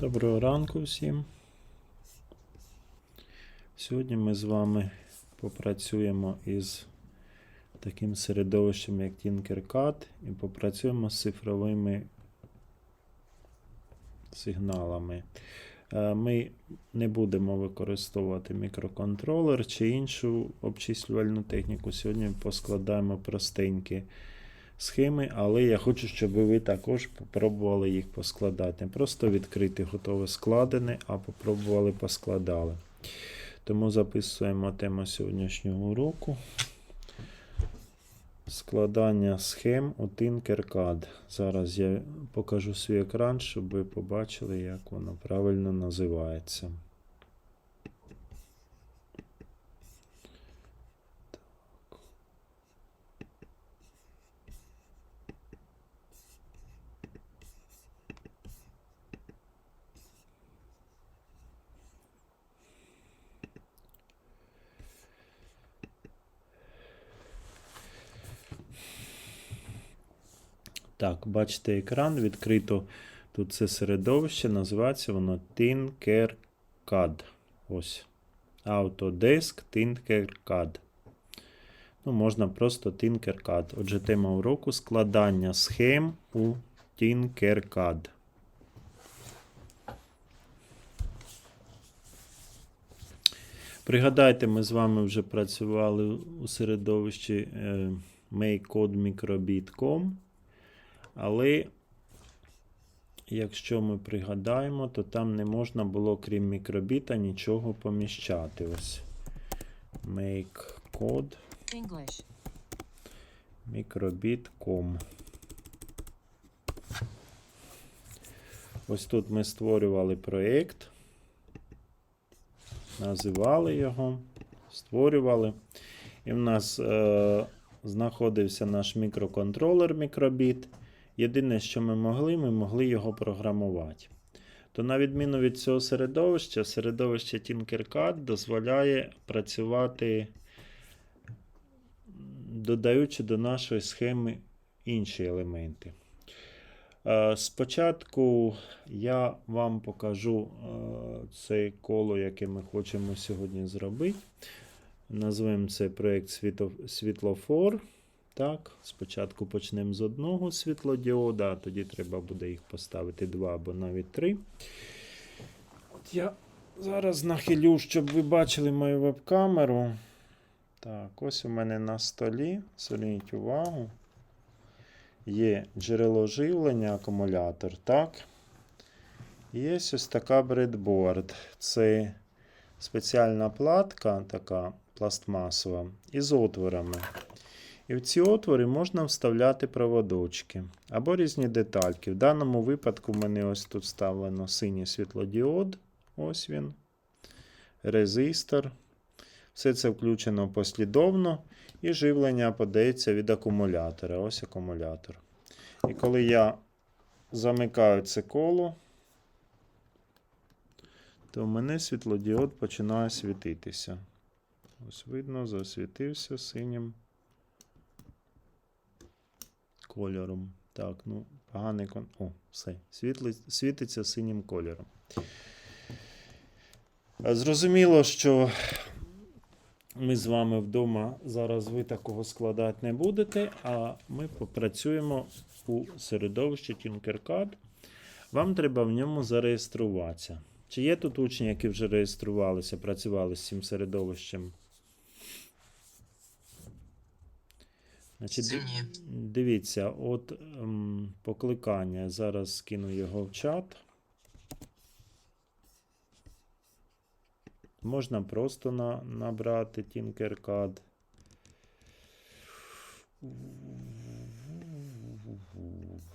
Доброго ранку всім. Сьогодні ми з вами попрацюємо із таким середовищем, як Tinkercad, і попрацюємо з цифровими сигналами. Е, Ми не будемо використовувати мікроконтролер чи іншу обчислювальну техніку. Сьогодні поскладаємо простенькі схеми, але я хочу, щоб ви також попробували їх поскладати. Просто відкрити готове складене, а попробували поскладали. Тому записуємо тему сьогоднішнього уроку. Складання схем у Tinkercad. Зараз я покажу свій екран, щоб ви побачили, як воно правильно називається. Так, бачите екран, відкрито тут це середовище, називається воно Tinkercad. Ось. Autodesk Tinkercad. Ну, можна просто Tinkercad. Отже, тема уроку складання схем у Tinkercad. Пригадайте, ми з вами вже працювали у середовищі е, makeCodeMicrobit.com. Але якщо ми пригадаємо, то там не можна було, крім мікробіта, нічого поміщати. Ось. Make code English. microbit.com. Ось тут ми створювали проєкт, називали його, створювали. І в нас е, знаходився наш мікроконтролер мікробіт. Єдине, що ми могли, ми могли його програмувати. То на відміну від цього середовища, середовище Tinkercad дозволяє працювати, додаючи до нашої схеми інші елементи. Е, Спочатку я вам покажу е, це коло, яке ми хочемо сьогодні зробити. Назвемо це проєкт світлофор. Так, спочатку почнемо з одного світлодіода, а тоді треба буде їх поставити два або навіть три. От я зараз нахилю, щоб ви бачили мою веб-камеру. Так, ось у мене на столі. Зверніть увагу. Є джерело живлення, акумулятор, так. Є ось така бредборд. Це спеціальна платка, така пластмасова, із отворами. І в ці отвори можна вставляти проводочки або різні детальки. В даному випадку в мене ось тут вставлено синій світлодіод. Ось він. Резистор. Все це включено послідовно. І живлення подається від акумулятора. Ось акумулятор. І коли я замикаю це коло, то в мене світлодіод починає світитися. Ось видно, засвітився синім кольором. Так, ну, поганий кон. О, все. Світло, світиться синім кольором. Зрозуміло, що ми з вами вдома зараз ви такого складати не будете, а ми попрацюємо у середовищі Tinkercad. Вам треба в ньому зареєструватися. Чи є тут учні, які вже реєструвалися, працювали з цим середовищем? Значить. Дивіться, от ем, покликання. Зараз скину його в чат. Можна просто на, набрати Tinkercad.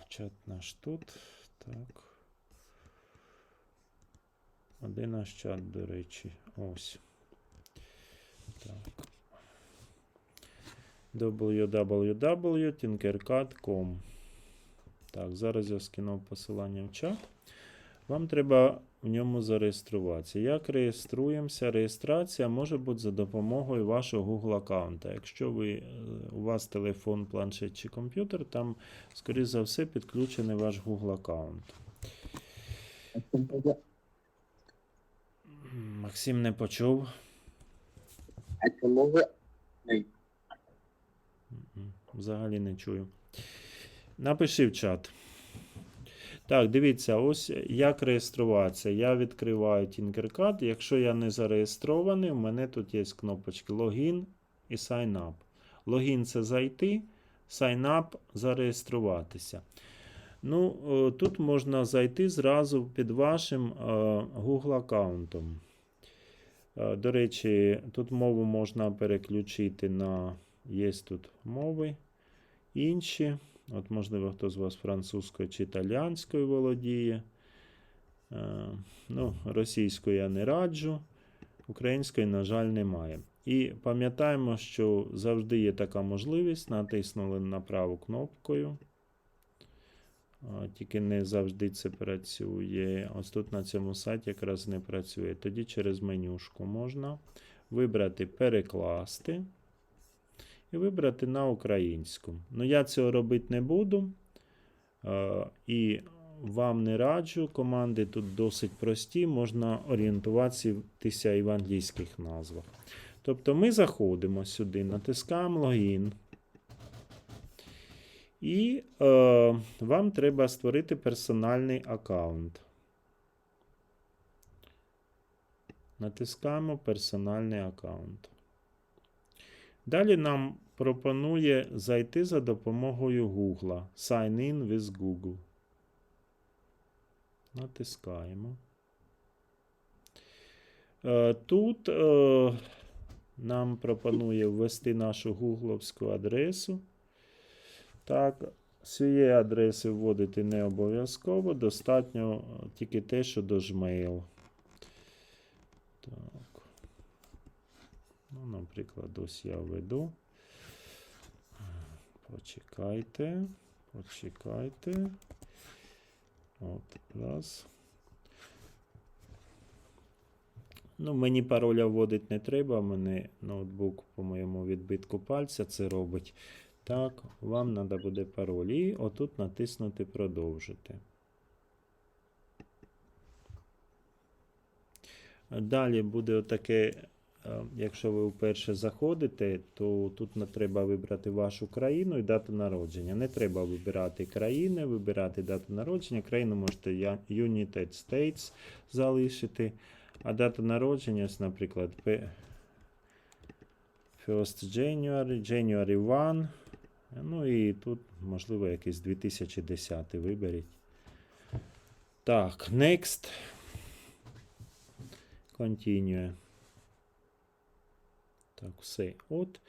Чат наш тут. Так. А де наш чат, до речі? Ось. Так www.tinkercad.com. Так, зараз я скинув посилання в чат. Вам треба в ньому зареєструватися. Як реєструємося? Реєстрація може бути за допомогою вашого Google аккаунта. Якщо ви, е, у вас телефон, планшет чи комп'ютер, там, скоріш за все, підключений ваш Google аккаунт. Максим не почув. А чому ви Взагалі не чую. Напиши в чат. Так, дивіться, ось як реєструватися. Я відкриваю Tinkercad. Якщо я не зареєстрований, у мене тут є кнопочки Login і Sign Up. Логін це зайти, Sign Up зареєструватися. Ну, е, тут можна зайти зразу під вашим е, Google аккаунтом. Е, До речі, тут мову можна переключити на є тут мови інші. От, можливо, хто з вас французькою чи італіанською володіє. Е, Ну, російською я не раджу, української, на жаль, немає. І пам'ятаємо, що завжди є така можливість, натиснули на праву кнопкою. Тільки не завжди це працює. Ось тут на цьому сайті якраз не працює. Тоді через менюшку можна вибрати перекласти і вибрати на українську. Ну, я цього робити не буду. І вам не раджу. Команди тут досить прості, можна орієнтуватися і в англійських назвах. Тобто ми заходимо сюди, натискаємо логін. І е, вам треба створити персональний аккаунт. Натискаємо персональний аккаунт. Далі нам пропонує зайти за допомогою Google. Sign in with Google. Натискаємо. Е, Тут е, нам пропонує ввести нашу гугловську адресу. Так, цієї адреси вводити не обов'язково, достатньо е, тільки те, що до Gmail. Так. Ну, наприклад, ось я введу. Почекайте. Почекайте. От, раз. Ну, мені пароля вводити не треба. Мене ноутбук по моєму відбитку пальця це робить. Так, вам треба буде пароль. І отут натиснути продовжити. Далі буде отаке, якщо ви вперше заходите, то тут не треба вибрати вашу країну і дату народження. Не треба вибирати країни, вибирати дату народження. Країну можете United States залишити. А дата народження, наприклад, 1st January, January 1. Ну і тут, можливо, якийсь 2010 виберіть. Так, next. Continue. Так, все. От.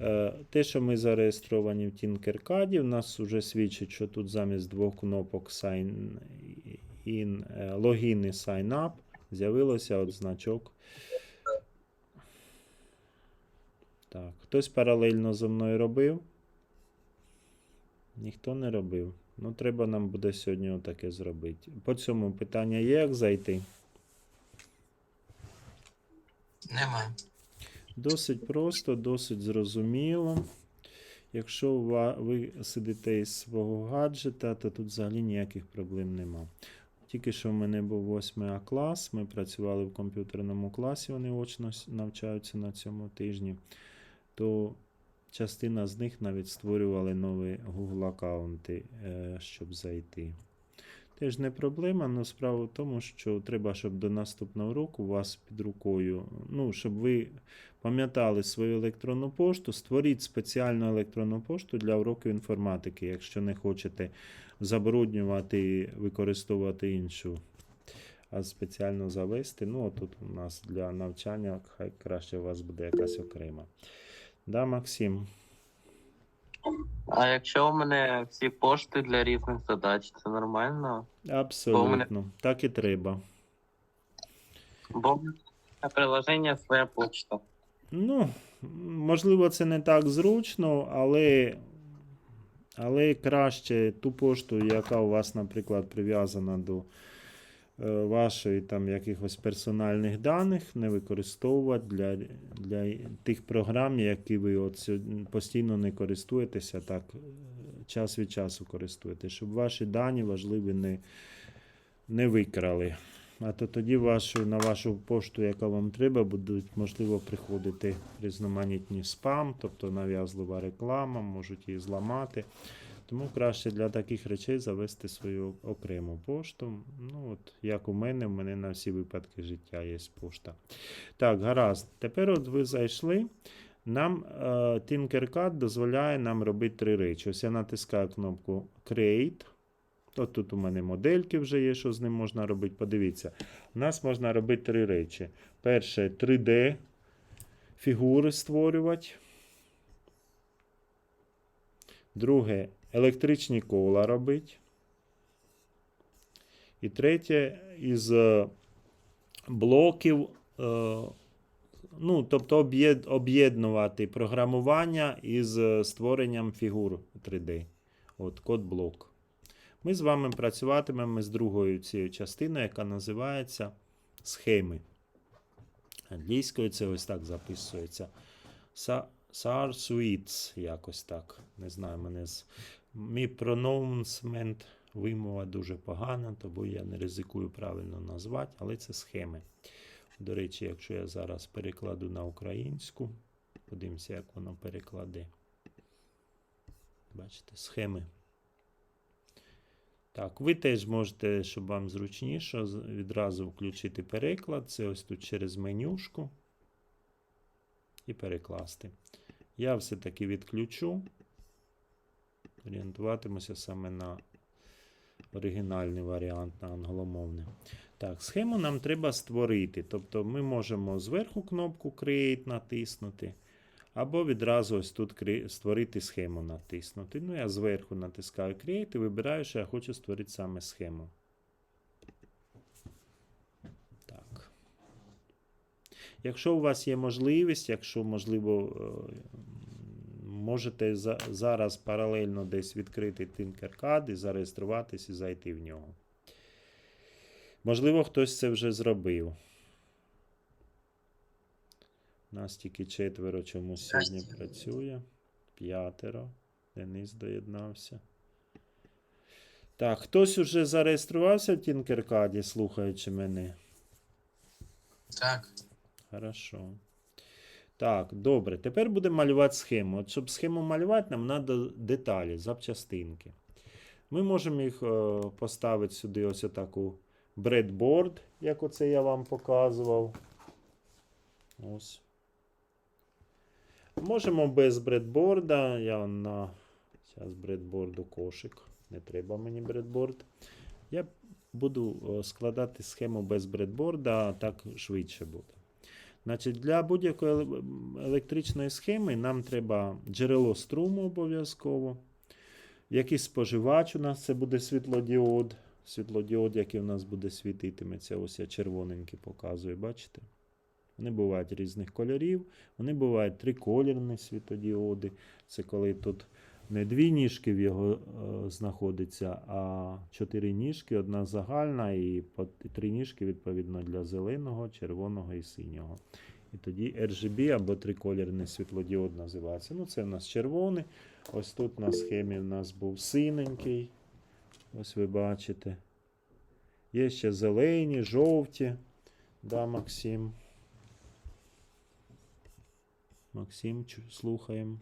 Е, Те, що ми зареєстровані в Tinkercad, у нас вже свідчить, що тут замість двох кнопок Sign in, е, Login і Sign Up з'явилося от значок. Так, хтось паралельно зі мною робив? Ніхто не робив. Ну, треба нам буде сьогодні отаке зробити. По цьому питання є, як зайти? Немає. Досить просто, досить зрозуміло. Якщо ви сидите із свого гаджета, то тут взагалі ніяких проблем нема. Тільки що в мене був 8 А клас, ми працювали в комп'ютерному класі, вони очно навчаються на цьому тижні, то частина з них навіть створювали нові Google аккаунти, е, щоб зайти. Теж не проблема, але справа в тому, що треба, щоб до наступного року у вас під рукою, ну, щоб ви пам'ятали свою електронну пошту, створіть спеціальну електронну пошту для уроків інформатики, якщо не хочете забруднювати використовувати іншу, а спеціально завести. Ну, тут у нас для навчання хай краще у вас буде якась окрема. Да, Максим? А якщо у мене всі пошти для різних задач, це нормально? Абсолютно. Так і треба. Бо приложення своя почта. Ну, можливо, це не так зручно, але, але краще ту пошту, яка у вас, наприклад, прив'язана до вашої там якихось персональних даних, не використовувати для, для тих програм, які ви от постійно не користуєтеся, так е, час від часу користуєтеся, щоб ваші дані важливі не, не викрали. А то тоді вашу, на вашу пошту, яка вам треба, будуть, можливо, приходити різноманітні спам, тобто нав'язлива реклама, можуть її зламати. Тому краще для таких речей завести свою окрему пошту. Ну, от, як у мене, в мене на всі випадки життя є пошта. Так, гаразд. Тепер от ви зайшли. Нам е, Tinkercad дозволяє нам робити три речі. Ось я натискаю кнопку Create. От тут у мене модельки вже є, що з ним можна робити. Подивіться, у нас можна робити три речі. Перше 3D фігури створювати. Друге електричні кола робити. І третє із е, блоків. е, Ну, тобто об'єднувати програмування із е, створенням фігур 3D. От код блок. Ми з вами працюватимемо з другою цією частиною, яка називається схеми. Англійською це ось так записується. Sa- SAR Suites, якось так. Не знаю, мене з. Мій pronouncement вимова дуже погана, тому я не ризикую правильно назвати, але це схеми. До речі, якщо я зараз перекладу на українську, подивимося, як воно перекладе. Бачите, схеми. Так, ви теж можете, щоб вам зручніше, відразу включити переклад. Це ось тут через менюшку. І перекласти. Я все-таки відключу. Орієнтуватимуся саме на оригінальний варіант, на англомовний. Так, схему нам треба створити. Тобто ми можемо зверху кнопку Create натиснути, або відразу ось тут створити схему натиснути. Ну, я зверху натискаю Create і вибираю, що я хочу створити саме схему. Так. Якщо у вас є можливість, якщо, можливо, е, можете за- зараз паралельно десь відкрити Tinkercad і зареєструватись і зайти в нього. Можливо, хтось це вже зробив. У Нас тільки четверо чомусь сьогодні працює. П'ятеро. Денис доєднався. Так, хтось уже зареєструвався в Тінкеркаді, слухаючи мене. Так, Хорошо. Так, добре. Тепер будемо малювати схему. От щоб схему малювати, нам треба деталі, запчастинки. Ми можемо їх е, поставити сюди ось таку бредборд, як оце я вам показував. Ось. Можемо без бредборда. Я на зараз бредборду кошик. Не треба мені бредборд. Я буду е, складати схему без бредборда, так швидше буде. Значить, для будь-якої електричної схеми нам треба джерело струму обов'язково. Якийсь споживач у нас це буде світлодіод. Світлодіод, який у нас буде світитиметься. Ось я червоненький показую, бачите? Вони бувають різних кольорів. Вони бувають триколірні світодіоди. Це коли тут не дві ніжки в його е, знаходиться, а чотири ніжки, одна загальна, і три ніжки, відповідно, для зеленого, червоного і синього. І тоді RGB або триколірний світлодіод називається. Ну, це в нас червоний. Ось тут на схемі в нас був синенький. Ось ви бачите. Є ще зелені, жовті. Да, Максим. Максим, слухаємо.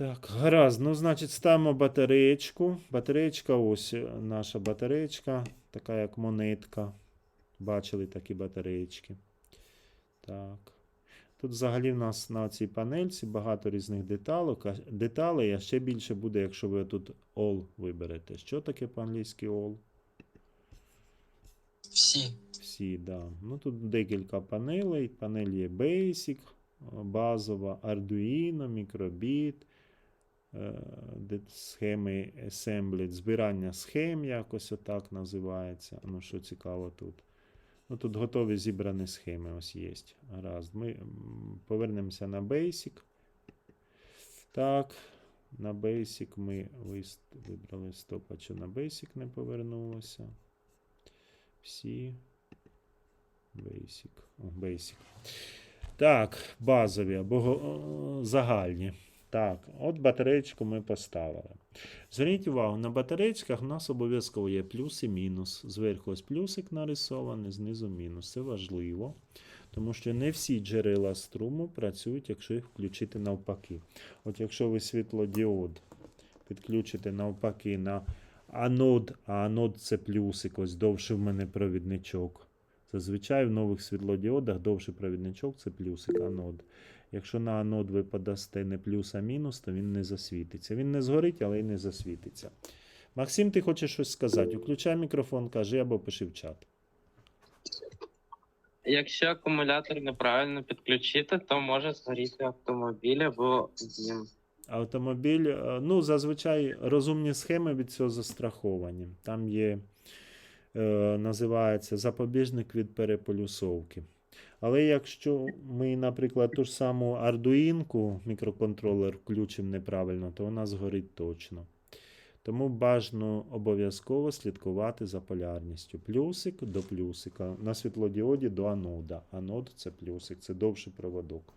Так, гаразд. Ну, значить, ставимо батареєчку. Батареєчка, ось е, наша батареєчка, така як монетка. Бачили такі батареєчки. Так. Тут взагалі в нас на цій панельці багато різних деталок, деталей, а ще більше буде, якщо ви тут all виберете. Що таке по-англійськи all? всі. Всі, да. Ну тут декілька панелей. Панель є Basic, базова, Arduino, Microbit, схеми Assembly, збирання схем якось отак називається. Ну, що цікаво тут. Ну, тут готові зібрані схеми ось є. Гаразд. Ми повернемося на Basic. Так, на Basic ми вибрали стоп, а що на Basic не повернулося. Всі. Basic. Basic. Так, базові або загальні. Так, от батареєчку ми поставили. Зверніть увагу, на батареєчках у нас обов'язково є плюс і мінус. Зверху ось плюсик нарисований, знизу мінус. Це важливо, тому що не всі джерела струму працюють, якщо їх включити навпаки. От якщо ви світлодіод підключите навпаки на анод, а анод це плюсик, ось довше в мене провідничок. Зазвичай в нових світлодіодах довший провідничок це плюсик анод. Якщо на анод ви подасте не плюс, а мінус, то він не засвітиться. Він не згорить, але й не засвітиться. Максим, ти хочеш щось сказати? Включай мікрофон, кажи або пиши в чат. Якщо акумулятор неправильно підключити, то може згоріти автомобіль або дім. Автомобіль, е, ну, зазвичай розумні схеми від цього застраховані. Там є, е, називається запобіжник від переполюсовки. Але якщо ми, наприклад, ту ж саму ардуїнку, мікроконтролер включимо неправильно, то вона згорить точно. Тому бажано обов'язково слідкувати за полярністю. Плюсик до плюсика. На світлодіоді до анода. Анод це плюсик, це довший проводок.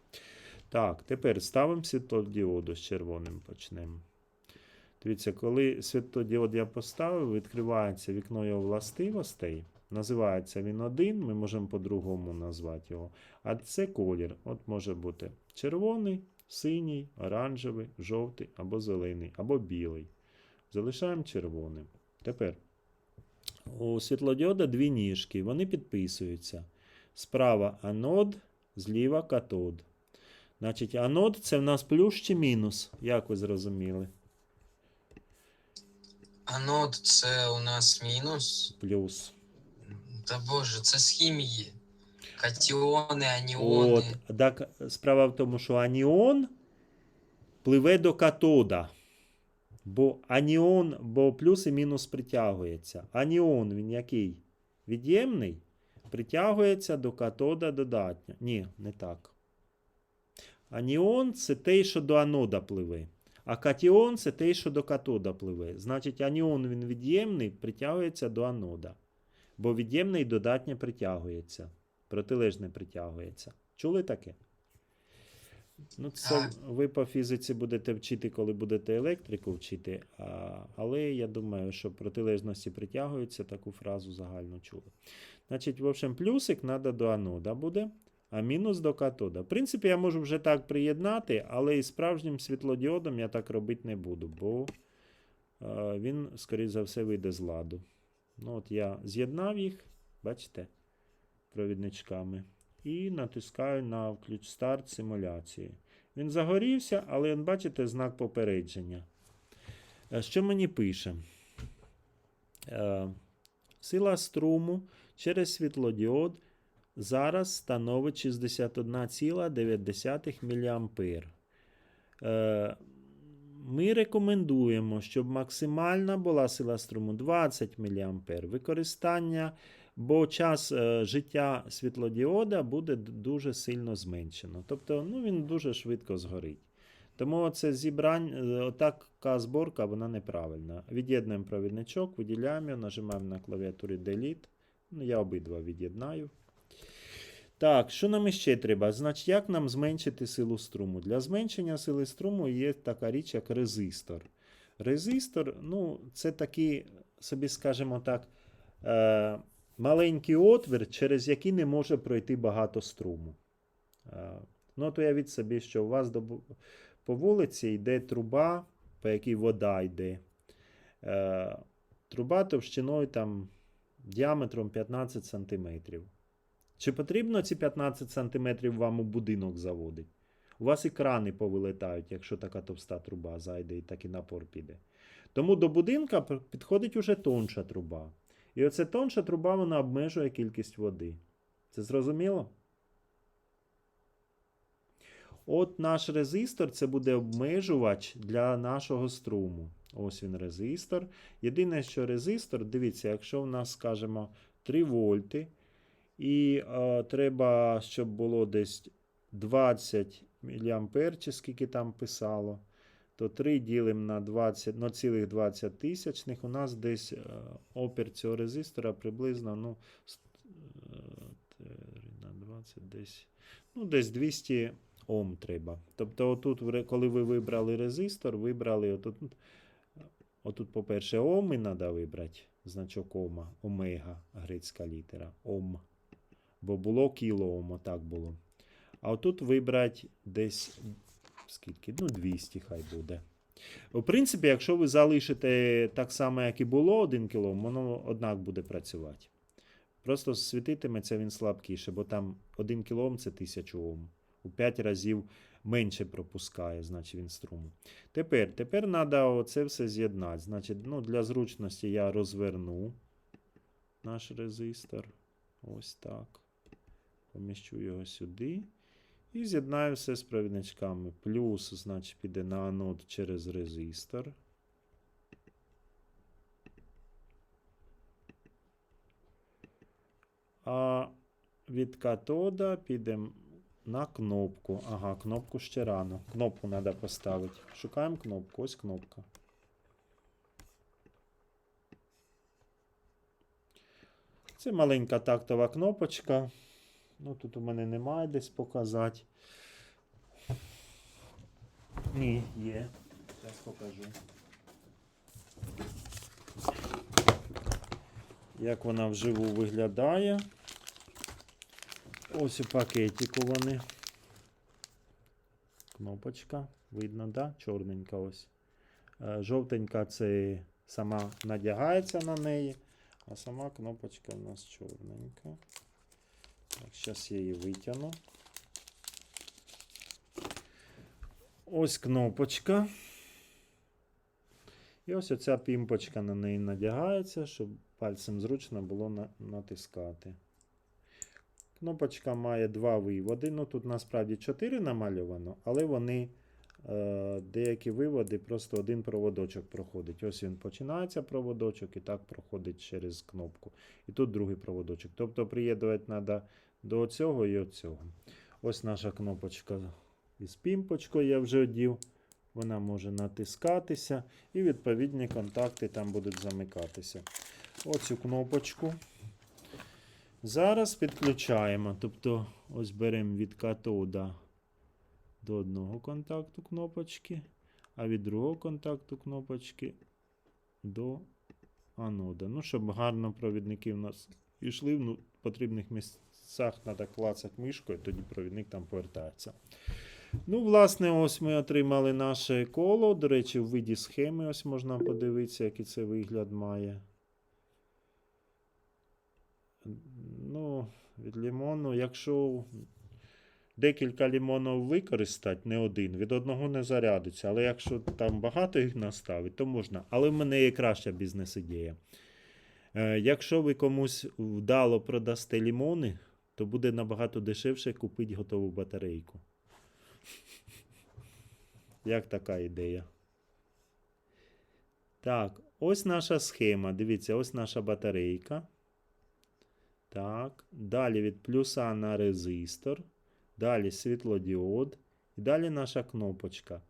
Так, тепер ставимо світлодіоду з червоним почнемо. Дивіться, коли світлодіод я поставив, відкривається вікно його властивостей. Називається він один, ми можемо по-другому назвати його. А це колір. От може бути червоний, синій, оранжевий, жовтий або зелений, або білий. Залишаємо червоним. Тепер у світлодіода дві ніжки, вони підписуються. Справа анод, зліва катод. Значить, анод це в нас плюс чи мінус, як ви зрозуміли? Анод це у нас мінус. Плюс. Та боже, це з хімії. Катіони, аніони. От, так, справа в тому, що аніон пливе до катода. Бо аніон, бо плюс і мінус притягується. Аніон він який? Від'ємний? Притягується до катода додатньо. Ні, не так. Аніон це той, що до анода пливе. А катіон це той, що до катода пливе. Значить, аніон він від'ємний, притягується до анода. Бо від'ємний додатньо притягується. Протилежне притягується. Чули таке? Ну, це ви по фізиці будете вчити, коли будете електрику вчити. А, але я думаю, що протилежності притягуються, таку фразу загально чули. Значить, в общем, плюсик треба до анода буде, а мінус до катода. В принципі, я можу вже так приєднати, але із справжнім світлодіодом я так робити не буду, бо він, скоріш за все, вийде з ладу. Ну, от я з'єднав їх, бачите, провідничками. І натискаю на включ старт симуляції. Він загорівся, але бачите, знак попередження. Е, Що мені пише? Е, Сила струму через світлодіод зараз становить 61,9 мА. Е, Ми рекомендуємо, щоб максимальна була сила струму 20 мА. Використання, бо час е, життя світлодіода буде дуже сильно зменшено. Тобто ну, він дуже швидко згорить. Тому це зібрання, така зборка, вона неправильна. Від'єднуємо провідничок, виділяємо його, нажимаємо на клавіатурі Delete. Ну, я обидва від'єднаю. Так, що нам іще треба? Значить, як нам зменшити силу струму? Для зменшення сили струму є така річ, як резистор. Резистор, ну, це такий, собі скажімо так, е, маленький отвір, через який не може пройти багато струму. Е, ну, от уявіть собі, що у вас до, по вулиці йде труба, по якій вода йде. Е, труба товщиною там діаметром 15 см. Чи потрібно ці 15 см вам у будинок заводити? У вас і крани повилетають, якщо така товста труба зайде і такий напор піде. Тому до будинка підходить уже тонша труба. І оця тонша труба вона обмежує кількість води. Це зрозуміло? От наш резистор це буде обмежувач для нашого струму. Ось він резистор. Єдине, що резистор, дивіться, якщо в нас, скажімо, 3 вольти, і е, треба, щоб було десь 20 мА, чи скільки там писало, то 3 ділимо на 20, на цілих 20 тисячних. У нас десь е, опір цього резистора приблизно ну, е, 3 на 20, десь, ну, десь 200 Ом треба. Тобто, отут, коли ви вибрали резистор, вибрали отут, отут по-перше, Ом і треба вибрати значок Ома, омега, грецька літера, Ом. Бо було кіло Ом, отак було. А отут вибрати десь скільки? Ну, 200 хай буде. У принципі, якщо ви залишите так само, як і було 1 кОм, воно однак буде працювати. Просто світитиметься він слабкіше, бо там 1 кОм це 1000 Ом. У 5 разів менше пропускає, значить він струму. Тепер, тепер треба це все з'єднати. Значить, ну, для зручності я розверну наш резистор. Ось так. Поміщу його сюди. І з'єднаю все з провідничками. Плюс, значить, піде на анод через резистор. А від катода підемо на кнопку. Ага, кнопку ще рано. Кнопку треба поставити. Шукаємо кнопку. Ось кнопка. Це маленька тактова кнопочка. Ну, тут у мене немає десь показати. Ні, є. Зараз покажу. Як вона вживу виглядає. Ось у пакетику вони. Кнопочка. Видно, да? Чорненька ось. Е, Жовтенька це сама надягається на неї, а сама кнопочка у нас чорненька. Зараз я її витягну. Ось кнопочка. І ось оця пімпочка на неї надягається, щоб пальцем зручно було на- натискати. Кнопочка має два виводи. Ну тут насправді 4 намальовано, але вони деякі виводи просто один проводочок проходить. Ось він починається проводочок і так проходить через кнопку. І тут другий проводочок. Тобто приєднувати треба до цього і цього. Ось наша кнопочка із пімпочкою я вже одів. Вона може натискатися, і відповідні контакти там будуть замикатися. Оцю кнопочку. Зараз підключаємо. Тобто, ось беремо від катода до одного контакту кнопочки, а від другого контакту кнопочки до анода. Ну, щоб гарно провідники в нас йшли в ну, потрібних місцях треба клацати мишкою, тоді провідник там повертається. Ну, власне, ось ми отримали наше коло. До речі, в виді схеми ось можна подивитися, який це вигляд має. Ну, від лімону, якщо декілька лімонів використати, не один, від одного не зарядиться. Але якщо там багато їх наставить, то можна. Але в мене є краща бізнес-ідея. Е, якщо ви комусь вдало продасте лімони, то буде набагато дешевше купити готову батарейку. Як така ідея? Так, ось наша схема. Дивіться, ось наша батарейка. Так. Далі від плюса на резистор. Далі світлодіод. І далі наша кнопочка.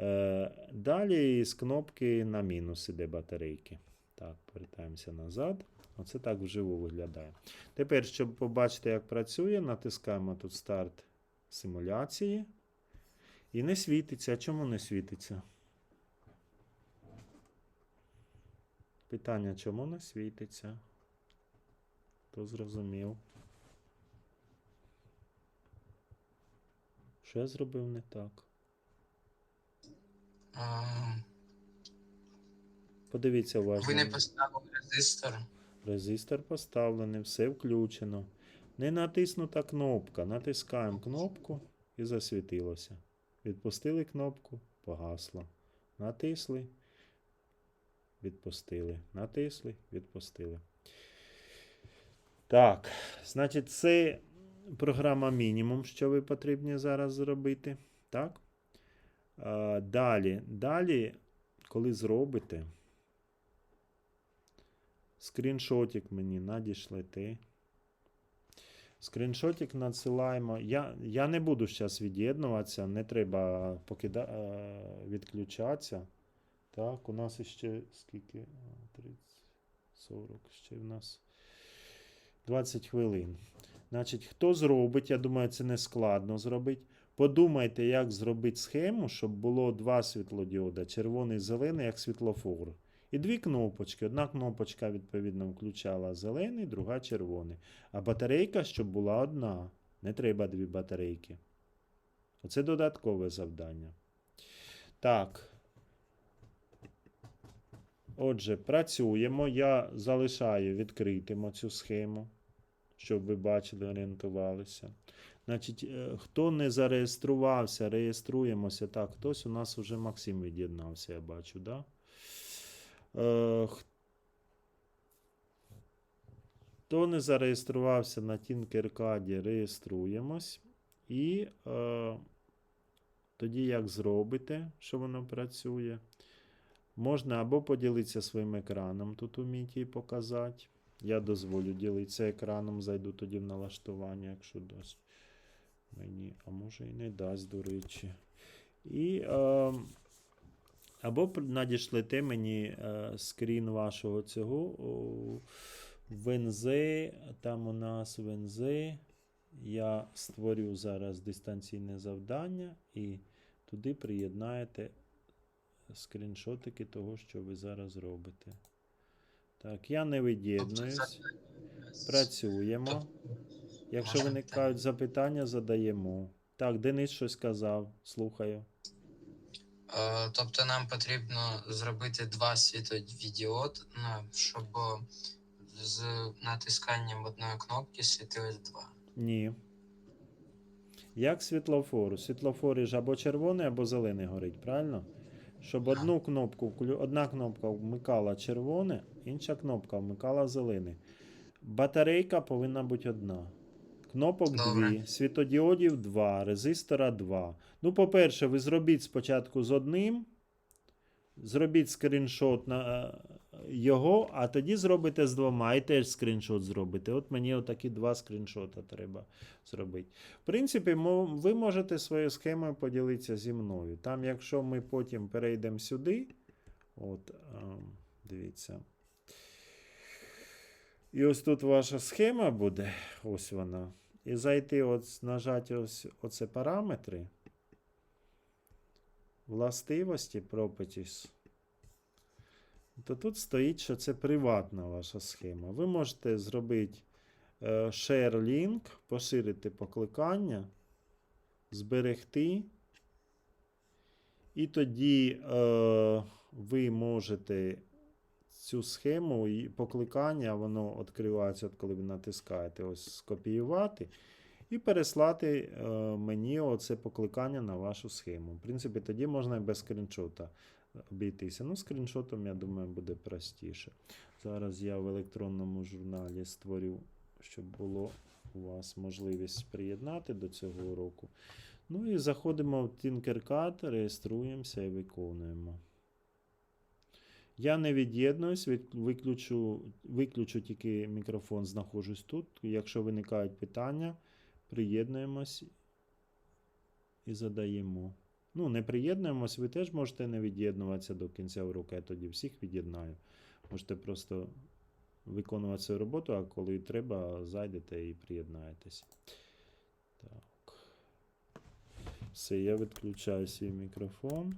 Е, далі з кнопки на мінус іде батарейки. Так, повертаємося назад. Оце так вживу виглядає. Тепер, щоб побачити, як працює, натискаємо тут старт симуляції. І не світиться. Чому не світиться? Питання, чому не світиться? Хто зрозумів? Що я зробив не так? А, Подивіться уважно. ви не поставили резистор. Резистор поставлений, все включено. Не натиснута кнопка. Натискаємо кнопку і засвітилося. Відпустили кнопку, погасло. Натисли, відпустили. Натисли, відпустили. Так, значить, це програма мінімум, що ви потрібні зараз зробити. Так? Далі, далі, коли зробите, скріншотик мені надішлете. Скріншотик надсилаємо. Я, я не буду зараз від'єднуватися, не треба покида... відключатися. Так, у нас іще скільки? 30, 40, ще в нас 20 хвилин. Значить, хто зробить, я думаю, це не складно зробити. Подумайте, як зробити схему, щоб було два світлодіода: червоний і зелений, як світлофор. І дві кнопочки. Одна кнопочка, відповідно, включала зелений, друга червоний. А батарейка, щоб була одна. Не треба дві батарейки. Оце додаткове завдання. Так. Отже, працюємо. Я залишаю відкритим цю схему, щоб ви бачили, орієнтувалися. Значить, е, хто не зареєструвався, реєструємося. Так, хтось у нас вже Максим від'єднався, я бачу, да? Е, Хто не зареєструвався на Tinkercad, реєструємось. І е, тоді як зробите, що воно працює. Можна або поділитися своїм екраном, тут у міті і показати. Я дозволю ділитися екраном, зайду тоді в налаштування, якщо дасть мені, а може і не дасть, до речі. І, е, або надішлете мені е, скрін вашого цього о, в там у нас в Я створю зараз дистанційне завдання і туди приєднаєте скріншотики того, що ви зараз робите. Так, я не від'єднуюсь. Працюємо. Якщо виникають запитання, задаємо. Так, Денис щось сказав. Слухаю. Е, Тобто нам потрібно зробити два світлодіод, ну, щоб з натисканням одної кнопки світилось два. Ні. Як світлофор. У світлофорі ж або червоний, або зелений горить, правильно? Щоб одну кнопку, одна кнопка вмикала червоне, інша кнопка вмикала зелене. Батарейка повинна бути одна. Кнопок Добре. дві, світодіодів два, резистора два. Ну, по-перше, ви зробіть спочатку з одним, зробіть скріншот на е, його, а тоді зробите з двома і теж скріншот зробите. От мені отакі два скріншота треба зробити. В принципі, ви можете своєю схемою поділитися зі мною. Там, якщо ми потім перейдемо сюди, от, ем, дивіться. І ось тут ваша схема буде, ось вона. І зайти, от, нажати ось оце параметри. Властивості Properties. То тут стоїть, що це приватна ваша схема. Ви можете зробити е, share link, поширити покликання, зберегти. І тоді е, ви можете цю схему і покликання, воно відкривається, от коли ви натискаєте, ось скопіювати. І переслати е, мені оце покликання на вашу схему. В принципі, тоді можна і без скріншота обійтися. Ну, скріншотом, я думаю, буде простіше. Зараз я в електронному журналі створю, щоб було у вас можливість приєднати до цього уроку. Ну і заходимо в Tinkercad, реєструємося і виконуємо. Я не від'єднуюсь, виключу, виключу тільки мікрофон, знаходжусь тут. Якщо виникають питання, приєднуємось і задаємо. Ну, не приєднуємось, ви теж можете не від'єднуватися до кінця уроку, я тоді всіх від'єднаю. Можете просто виконувати свою роботу, а коли треба, зайдете і приєднаєтесь. Так. Все, я відключаю свій мікрофон.